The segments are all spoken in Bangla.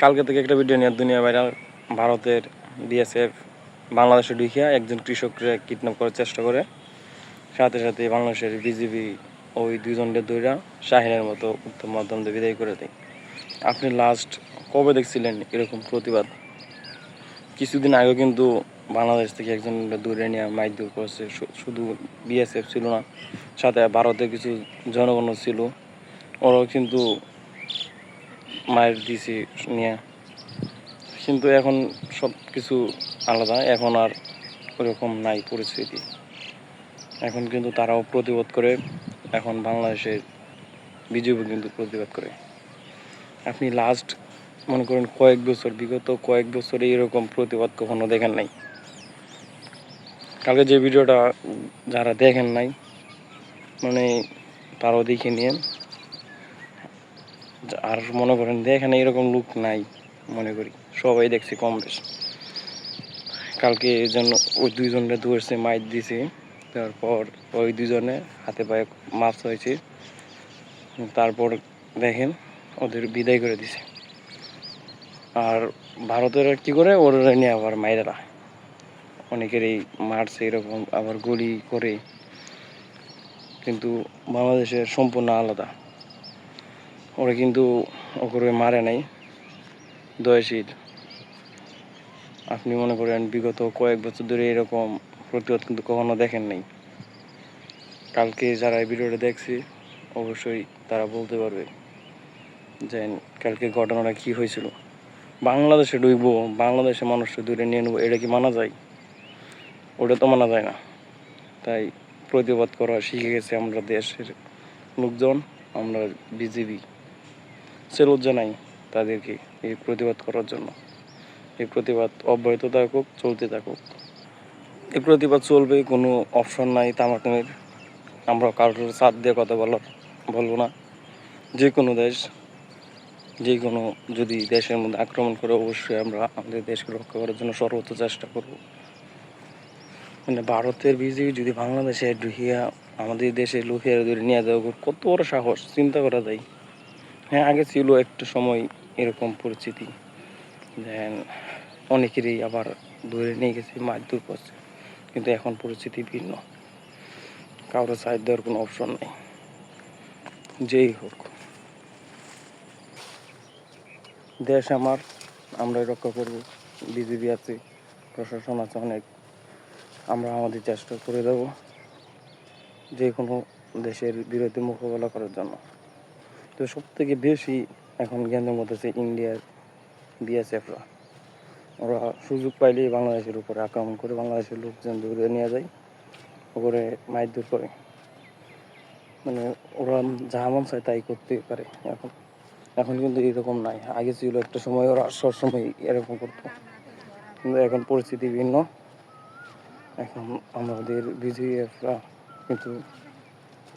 কালকে থেকে একটা ভিডিও নিয়ে দুনিয়া ভাইরাল, ভারতের বিএসএফ বাংলাদেশে ঢুকিয়া একজন কৃষককে কিডন্যাপ করার চেষ্টা করে। সাথে সাথে বাংলাদেশের বিজিবি ওই দুইজনকে দৈরা শাহিনের মতো উত্তম মাধ্যম দিয়ে বিদায় করে দেয়। আপনি লাস্ট কবে দেখছিলেন এরকম প্রতিবাদ? কিছুদিন আগে কিন্তু বাংলাদেশ থেকে একজন দূরে নিয়ে মাইক দূর করছে। শুধু বিএসএফ ছিল না, সাথে ভারতের কিছু জনগণ ছিল। ওরাও কিন্তু মায়ের দিছি নিয়ে। কিন্তু এখন সব কিছু আলাদা। এখন আর ওরকম নাই পরিস্থিতি। এখন কিন্তু তারাও প্রতিবাদ করে। এখন বাংলাদেশের বিজেপি কিন্তু প্রতিবাদ করে। আপনি লাস্ট মনে করেন কয়েক বছর, বিগত কয়েক বছরে এরকম প্রতিবাদ কখনো দেখেন নাই। কালকে যে ভিডিওটা যারা দেখেন নাই মানে তারাও দেখে নিন আর মনে করেন যে এখানে এরকম লোক নাই, মনে করি। সবাই দেখছি কম বেশ। কালকে এই জন্য ওই দুইজনকে ধরছে, মাইর দিছে। তারপর ওই দুজনে হাতে পায়ে মাছ হয়েছে তারপর দেখেন ওদের বিদায় করে দিছে। আর ভারতের কি করে? ওরা নিয়ে আবার মাইরেরা অনেকেরই মারছে এরকম, আবার গুলি করে। কিন্তু বাংলাদেশের সম্পূর্ণ আলাদা। ওরা কিন্তু ওকে মারে নাই। দয়াশীল আপনি মনে করেন বিগত কয়েক বছর ধরে এরকম প্রতিবাদ কিন্তু কখনো দেখেন নাই। কালকে যারা এই ভিডিওটা দেখছি, অবশ্যই তারা বলতে পারবে যে কালকে ঘটনাটা কি হয়েছিল। বাংলাদেশে ডুববো বাংলাদেশে মানুষকে দূরে নিয়ে নেব, এটা কি মানা যায়? ওটা তো মানা যায় না। তাই প্রতিবাদ করা শিখে গেছে আমরা দেশের লোকজন, আমরা বিজেপি সেলুট নাই তাদেরকে এই প্রতিবাদ করার জন্য। এই প্রতিবাদ অব্যাহত থাকুক, চলতে থাকুক। এই প্রতিবাদ চলবে, কোনো অপশন নাই তামাটামের আমরা কারোর সাথ দিয়ে কথা বলার, বলব না। যে কোনো দেশ, যে কোনো যদি দেশের মধ্যে আক্রমণ করে, অবশ্যই আমরা আমাদের দেশকে রক্ষা করার জন্য সর্বোচ্চ চেষ্টা করব। মানে ভারতের বিজেপি যদি বাংলাদেশে ঢুকিয়া আমাদের দেশে লুকিয়ে ধরে নিয়ে যাওয়া কত বড় সাহস, চিন্তা করা যায়। হ্যাঁ আগে ছিল একটু সময় এরকম পরিস্থিতি। দেন অনেকেরই আবার ধরে নিয়ে গেছে মারধর করছে। কিন্তু এখন পরিস্থিতি ভিন্ন। কারোর সাইড দেওয়ার কোনো অপশন নেই। যেই হোক। দেশ আমার, আমরাই রক্ষা করব। বিজেপি আছে, প্রশাসন আছে অনেক। আমরা আমাদের চেষ্টা করে দেব। যে কোনো দেশের বিরোধী মোকাবেলা করার জন্য। তো সব থেকে বেশি এখন জ্ঞানের মধ্যে আছে ইন্ডিয়ার বিএসএফরা ওরা সুযোগ পাইলেই বাংলাদেশের উপরে আক্রমণ করে বাংলাদেশের লোকজন দূরে নিয়ে যায়, ওপরে মারধর করে। মানে ওরা যা মন চায় তাই করতে পারে এখন। এখন কিন্তু এরকম নাই। আগে ছিল একটা সময় ওরা সবসময় এরকম করতো। কিন্তু এখন পরিস্থিতি ভিন্ন। এখন আমাদের বিজিএফরা কিন্তু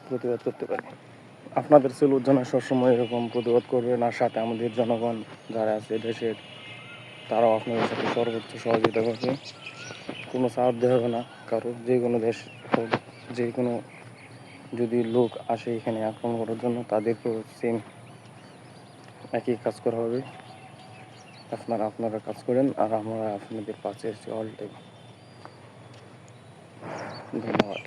প্রতিবাদ করতে পারে। আপনাদের সেলুট জানা সবসময় এরকম প্রতিবাদ করবেন, আর সাথে আমাদের জনগণ যারা আছে দেশের, তারাও আপনাদের সাথে সর্বোচ্চ সহযোগিতা করবে। কোনো সাহায্য হবে না, কারও যে কোনো দেশ হোক, যে কোনো যদি লোক আসে এখানে আক্রমণ করার জন্য, তাদেরকেও সেম একই কাজ করা হবে। আপনারা আপনারা কাজ করেন, আর আমরা আপনাদের পাশে আছি অল টাইম ধন্যবাদ।